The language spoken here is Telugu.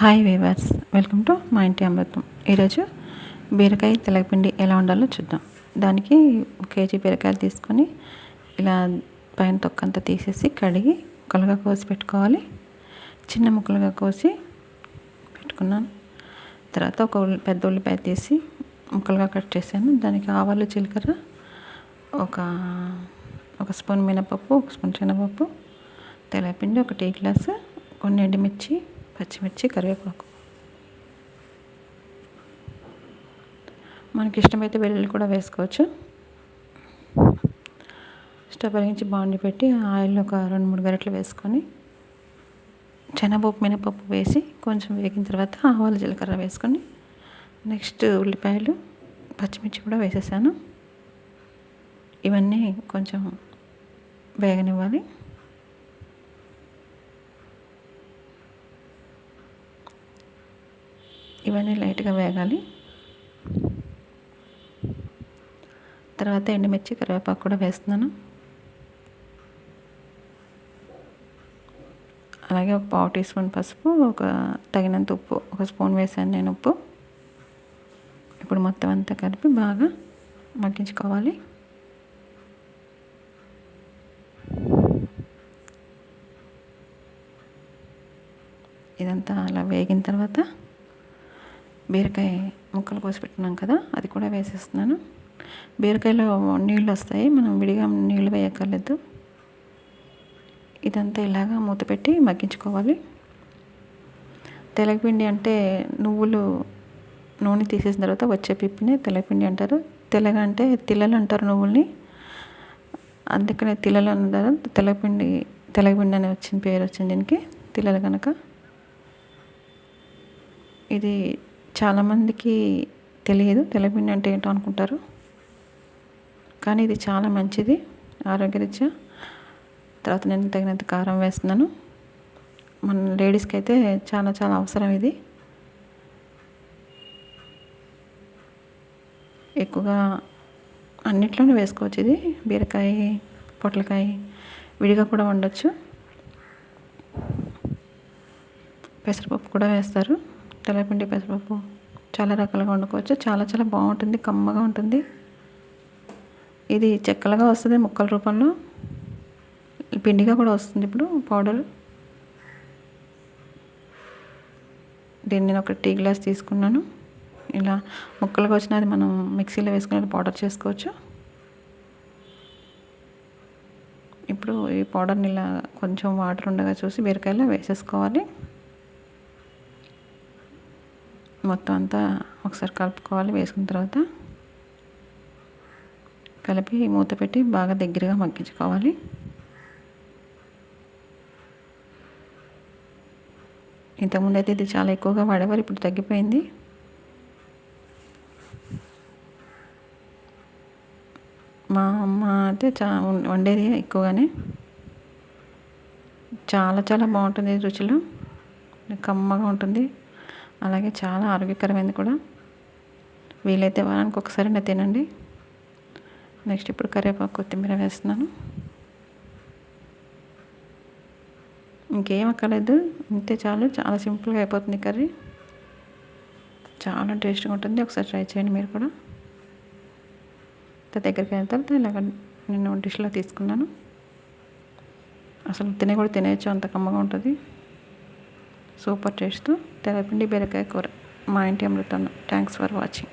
హాయ్ వేవర్స్ వెల్కమ్ టు మా ఇంటి అమృతం. ఈరోజు బీరకాయ తెలగపిండి ఎలా ఉండాలో చూద్దాం. దానికి ఒక కేజీ బీరకాయలు తీసుకొని ఇలా పైన తొక్కంతా తీసేసి కడిగి ముక్కలుగా కోసి పెట్టుకోవాలి. చిన్న ముక్కలుగా కోసి పెట్టుకున్నాను. తర్వాత ఒక ఉల్లి పెద్ద ఉల్లిపాయ తీసి ముక్కలుగా కట్ చేశాను. దానికి ఆవాలు జీలకర్ర ఒక ఒక స్పూన్ మినపప్పు ఒక స్పూన్ శనగపప్పు తెలగపిండి ఒక టీ గ్లాసు కొన్ని ఎండుమిర్చి పచ్చిమిర్చి కరివేపాకు. మనకి ఇష్టమైతే వెల్లుల్లి కూడా వేసుకోవచ్చు. స్టవ్ వెలిగించి బాండి పెట్టి ఆయిల్ ఒక రెండు మూడు గరిటలు వేసుకొని శనగపప్పు మినపప్పు వేసి కొంచెం వేగిన తర్వాత ఆవాలు జీలకర్ర వేసుకొని నెక్స్ట్ ఉల్లిపాయలు పచ్చిమిర్చి కూడా వేసేసాను. ఇవన్నీ కొంచెం వేగనివ్వాలి. ఇవన్నీ లైట్గా వేగాలి. తర్వాత ఎండుమిర్చి కరివేపాకు కూడా వేస్తున్నాను. అలాగే ఒక పావు టీ స్పూన్ పసుపు ఒక తగినంత ఉప్పు ఒక స్పూన్ వేసాను నేను ఉప్పు. ఇప్పుడు మొత్తం అంతా కలిపి బాగా మగ్గించుకోవాలి. ఇదంతా అలా వేగిన తర్వాత బీరకాయ ముక్కలు కోసి పెట్టున్నాం కదా అది కూడా వేసేస్తున్నాను. బీరకాయలో నీళ్ళు వస్తాయి మనం విడిగా నీళ్ళు వేయక్కర్లేదు. ఇదంతా ఇలాగా మూత పెట్టి మగ్గించుకోవాలి. తెలగపిండి అంటే నువ్వులు నూనె తీసేసిన తర్వాత వచ్చే పిప్పిని తెలగపిండి అంటారు. తెలగ అంటే తిల్లలు అంటారు నువ్వుల్ని. అందుకనే తిల్లలు అన్నారు. తెలగపిండి తెలగపిండి అని వచ్చిన పేరు వచ్చింది దీనికి తిల్లలు కనుక ఇది చాలామందికి తెలియదు. తెల్లపిండి అంటే ఏంటో అనుకుంటారు. కానీ ఇది చాలా మంచిది. ఆరోగ్యరీత్యా తర్వాత నేను తగినంత కారం వేస్తున్నాను. మన లేడీస్కి అయితే చాలా చాలా అవసరం ఇది. ఎక్కువగా అన్నిట్లోనూ వేసుకోవచ్చు ఇది. బీరకాయ పొట్లకాయ విడిగా కూడా వండొచ్చు. పెసరపప్పు కూడా వేస్తారు. తెల్లపిండి పెసరపప్పు చాలా రకాలుగా వండుకోవచ్చు. చాలా చాలా బాగుంటుంది కమ్మగా ఉంటుంది. ఇది చెక్కలుగా వస్తుంది ముక్కల రూపంలో. పిండిగా కూడా వస్తుంది ఇప్పుడు పౌడర్. దీన్ని నేను ఒక టీ గ్లాస్ తీసుకున్నాను. ఇలా ముక్కలుగా వచ్చినది మనం మిక్సీలో వేసుకుని పౌడర్ చేసుకోవచ్చు. ఇప్పుడు ఈ పౌడర్ని ఇలా కొంచెం వాటర్ ఉండగా చూసి బీరకాయలో వేసేసుకోవాలి. మొత్తం అంతా ఒకసారి కలుపుకోవాలి వేసుకున్న తర్వాత కలిపి మూత పెట్టి బాగా దగ్గరగా మగ్గించుకోవాలి. ఇంతకుముందు అయితే ఇది చాలా ఎక్కువగా వాడేవారు ఇప్పుడు తగ్గిపోయింది. మా అమ్మ అయితే చా వండేది ఎక్కువగానే. చాలా చాలా బాగుంటుంది రుచులు. కమ్మగా ఉంటుంది. అలాగే చాలా ఆరోగ్యకరమైనది కూడా. వీలైతే వారానికి ఒకసారి తినండి. నెక్స్ట్ ఇప్పుడు కరివేపాకు కొత్తిమీర వేస్తున్నాను. ఇంకేం అక్కర్లేదు. ఇంతే చాలు. చాలా సింపుల్గా అయిపోతుంది కర్రీ. చాలా టేస్ట్గా ఉంటుంది. ఒకసారి ట్రై చేయండి మీరు కూడా. దగ్గరికి వెళ్ళిన తర్వాత ఇలాగ నేను డిష్లో తీసుకున్నాను. అసలు తినే కూడా తినేయచ్చు. అంత కమ్మగా ఉంటుంది. సూపర్ టేస్ట్ తెల్లపిండి బీరకాయ కూర. మా ఇంటి అమృతం థ్యాంక్స్ ఫర్ వాచింగ్.